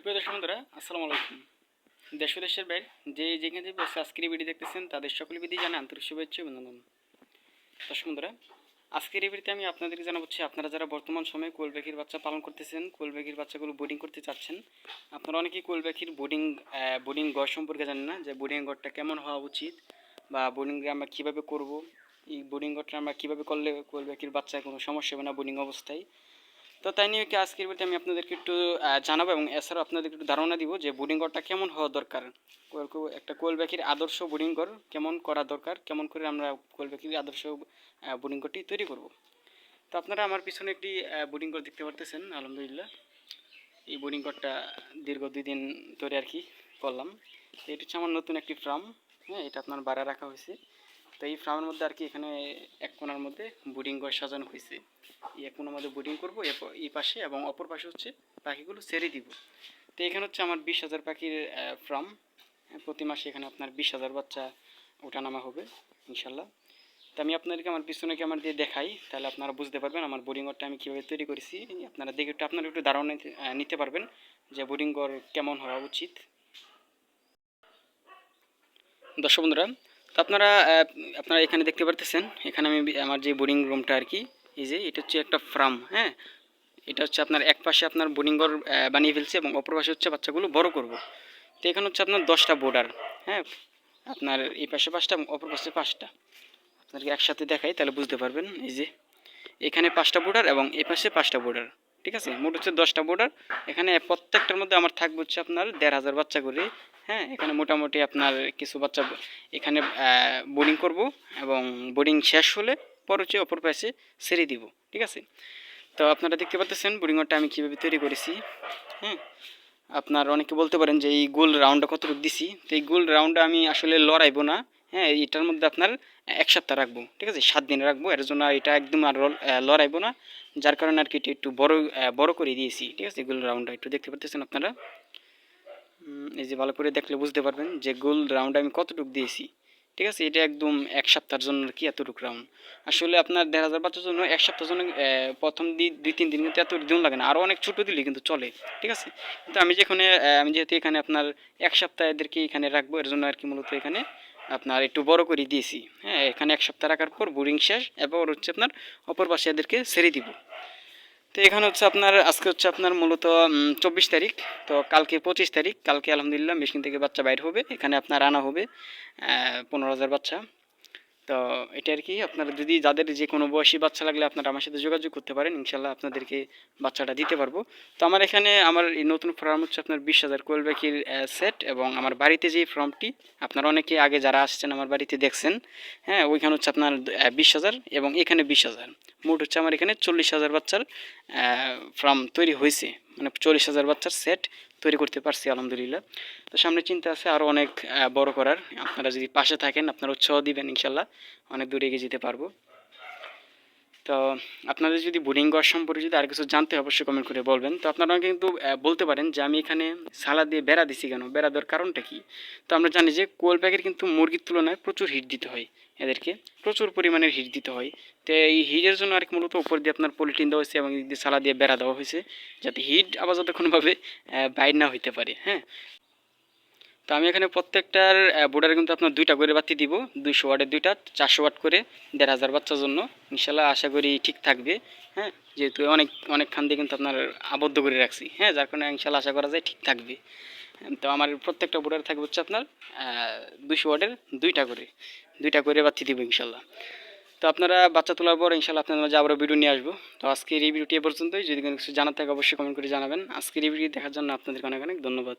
সুপ্রিয় দর্শক বন্ধুরা, আসসালামু আলাইকুম। দেশ ও দেশের বাইরে যে যেখানে বসে আজকের ভিডিও দেখতেছেন, তাদের সকল বিধি জানে, আন্তরিক শুভেচ্ছা অভিনন্দন। দর্শক বন্ধুরা, আজকের এই ভিডিওতে আমি আপনাদেরকে জানাব হচ্ছে, আপনারা যারা বর্তমান সময়ে কোল পাখির বাচ্চা পালন করতেছেন, কোল পাখির বাচ্চাগুলো বোর্ডিং করতে চাচ্ছেন, আপনারা অনেকেই কোল পাখির বোর্ডিং বোর্ডিং গড় সম্পর্কে জানেন না, যে বোর্ডিং গড়টা কেমন হওয়া উচিত বা বোর্ডিং আমরা কীভাবে করব, এই বোর্ডিং গড়টা আমরা কীভাবে করলে কোল পাখির বাচ্চায় কোনো সমস্যা হবে না বোর্ডিং অবস্থায়? তো তাই নিয়ে কি আজকের বলতে আমি আপনাদেরকে একটু জানাব এবং এছাড়াও আপনাদেরকে একটু ধারণা দিব যে বোর্ডিং ঘরটা কেমন হওয়া দরকার। একটা কোল ব্যাকির আদর্শ বোর্ডিং ঘর কেমন করা দরকার? কেমন করে আমরা কোল ব্যাকির আদর্শ বোর্ডিং ঘরটি তৈরি করব? তো আপনারা আমার পিছনে একটি বোর্ডিং ঘর দেখতে পারতেছেন, আলহামদুলিল্লাহ। এই বোর্ডিং ঘরটা দীর্ঘ দুই দিন ধরে আর কি করলাম। এটা হচ্ছে আমার নতুন একটি ফার্ম হ্যাঁ এটা আপনার বাড়া রাখা হয়েছে। তো এই ফার্মের মধ্যে আর কি এখানে এক কোনার মধ্যে বোর্ডিং ঘর সাজানো হয়েছে। এই এক কোনার মধ্যে বোর্ডিং করব এই পাশে এবং অপর পাশে হচ্ছে পাখিগুলো ছেড়ে দিব। তো এখানে হচ্ছে আমার বিশ হাজার পাখির ফার্ম। প্রতি মাসে এখানে আপনার বিশ হাজার বাচ্চা ওঠানামা হবে, ইনশাল্লাহ। তো আমি আপনাদেরকে আমার পিছনে ক্যামেরা দিয়ে দেখাই, তাহলে আপনারা বুঝতে পারবেন আমার বোর্ডিং ঘরটা আমি কীভাবে তৈরি করেছি। আপনারা দেখে একটু, আপনারা একটু ধারণা নিতে- নিতে পারবেন যে বোর্ডিং ঘর কেমন হওয়া উচিত। দর্শক বন্ধুরা তো আপনারা আপনারা এখানে দেখতে পারতেছেন, এখানে আমি আমার যে বোর্ডিং রুমটা আর কি, এই যে এটা হচ্ছে একটা ফার্ম হ্যাঁ? এটা হচ্ছে আপনার এক পাশে আপনার বোর্ডিং ঘর বানিয়ে ফেলছে এবং অপর পাশে হচ্ছে বাচ্চাগুলো বড় করব। তো এখানে হচ্ছে আপনার দশটা বোর্ডার হ্যাঁ? আপনার এই পাশে পাঁচটা এবং অপর পাশে পাঁচটা। আপনাদেরকে একসাথে দেখাই, তাহলে বুঝতে পারবেন, এই যে এখানে পাঁচটা বোর্ডার এবং এই পাশে পাঁচটা বোর্ডার ঠিক আছে? মোট হচ্ছে দশটা বোর্ডার এখানে প্রত্যেকটার মধ্যে আমার থাকবে হচ্ছে আপনার দেড় হাজার বাচ্চা করে হ্যাঁ এখানে মোটামুটি আপনার কিছু বাচ্চা এখানে বোর্ডিং করব এবং বোর্ডিং শেষ হলে পর হচ্ছে অপর পাশে ছেড়ে দিব, ঠিক আছে? তো আপনারা দেখতে পাচ্ছেন বোর্ডিং ঘরটা আমি কীভাবে তৈরি করেছি হ্যাঁ? আপনার অনেকে বলতে পারেন যে এই গোল রাউন্ডটা কতটুকু দিছি? তো এই গোল রাউন্ডটা আমি আসলে লড়াইবো না হ্যাঁ এটার মধ্যে আপনার এক সপ্তাহ রাখব, ঠিক আছে? সাত দিন রাখব, এর জন্য এটা একদম আর লড়াইবো না, যার কারণে আর কি একটু বড় বড় করে দিয়েছি, ঠিক আছে? গোল রাউন্ডটা একটু দেখতে পাচ্ছেন আপনারা? এই যে ভালো করে দেখলে বুঝতে পারবেন যে গোল রাউন্ড আমি কতটুকু দিয়েছি। ঠিক আছে? এটা একদম এক সপ্তাহের জন্য কি এতটুকু রাউন্ড আসলে আপনার দেড় হাজার বাচ্চার জন্য এক সপ্তাহের জন্য প্রথম দুই, তিন দিন কিন্তু এত দিন লাগে না। আরও অনেক ছোটো দিলে কিন্তু চলে। ঠিক আছে? কিন্তু আমি যেখানে আমি যেহেতু এখানে আপনার এক সপ্তাহ এদেরকে এখানে রাখব, এর জন্য আর কি মূলত এখানে আপনার একটু বড় করে দিয়েছি। হ্যাঁ এখানে এক সপ্তাহ রাখার পর বোরিং শেষ এবার হচ্ছে আপনার অপর পাশে এদেরকে ছেড়ে দিব। তো এখানে হচ্ছে আপনার, আজকে হচ্ছে আপনার মূলত চব্বিশ তারিখ। তো কালকে পঁচিশ তারিখ, কালকে আলহামদুলিল্লাহ মেশিন থেকে বাচ্চা বাইর হবে। এখানে আপনার আনা হবে পনেরো হাজার বাচ্চা। তো এটা আর কি আপনারা যদি যাদের যে কোনো বয়সী বাচ্চা লাগলে আপনারা আমার সাথে যোগাযোগ করতে পারেন ইনশাল্লাহ আপনাদেরকে বাচ্চাটা দিতে পারব। তো আমার এখানে আমার এই নতুন ফর্ম হচ্ছে আপনার বিশ হাজার কোয়েল ব্যাকির সেট এবং আমার বাড়িতে যে ফার্মটি, আপনারা অনেকে আগে যারা আসছেন আমার বাড়িতে দেখছেন হ্যাঁ ওইখানে হচ্ছে আপনার বিশ হাজার এবং এখানে বিশ হাজার। মোট হচ্ছে আমার এখানে চল্লিশ হাজার বাচ্চার ফার্ম তৈরি হয়েছে মানে চল্লিশ হাজার বাচ্চার সেট তৈরি করতে পারছি, আলহামদুলিল্লাহ। তো সামনে চিন্তা আছে আরও অনেক বড় করার। আপনারা যদি পাশে থাকেন, আপনারা উৎসাহ দিবেন ইনশাল্লাহ অনেক দূরে এগিয়ে যেতে পারব। তো আপনাদের যদি বোর্ডিং ঘর সম্পর্কে যদি আর কিছু জানতে অবশ্যই কমেন্ট করে বলবেন। তো আপনারা কিন্তু বলতে পারেন যে আমি এখানে সালা দিয়ে বেড়া দিছি কেন? বেড়া দেওয়ার কারণটা কি? তো আমরা জানি যে কোল প্যাকের কিন্তু মুরগির তুলনায় প্রচুর হিট দিতে হয়। এদেরকে প্রচুর পরিমাণের হিট দিতে হয়। তো এই হিটের জন্য আর মূলত উপর দিয়ে আপনার পলিটিন দেওয়া হয়েছে এবং দিয়ে সালা দিয়ে বেড়া দেওয়া হয়েছে, যাতে হিট আবার যাতে কোনোভাবে বাইর না হইতে পারে হ্যাঁ? তো আমি এখানে প্রত্যেকটার বোর্ডারে কিন্তু আপনার দুইটা করে বাতি দিব, দুইশো ওয়াটের দুইটা, চারশো ওয়াট করে, দেড় হাজার বাচ্চার জন্য। ইনশাল্লাহ আশা করি ঠিক থাকবে হ্যাঁ? যেহেতু অনেক, অনেকখান দিয়ে কিন্তু আপনার আবদ্ধ করে রাখছি হ্যাঁ? যার কারণে ইনশাল্লাহ আশা করা যায় ঠিক থাকবে। তো আমার প্রত্যেকটা বোর্ডার থাকবে হচ্ছে আপনার দুশো ওয়ার্ডের দুইটা করে। দুইটা করে বাতি দিব ইনশাল্লাহ। তো আপনারা বাচ্চা তোলার পর ইনশাল্লাহ আপনাদের মাঝে আবারও ভিডিও নিয়ে আসব। তো আজকের এই ভিডিওটি এ পর্যন্তই। যদি কোনো কিছু জানার থাকে অবশ্যই কমেন্ট করে জানাবেন। আজকের এই ভিডিও দেখার জন্য আপনাদেরকে অনেক অনেক ধন্যবাদ।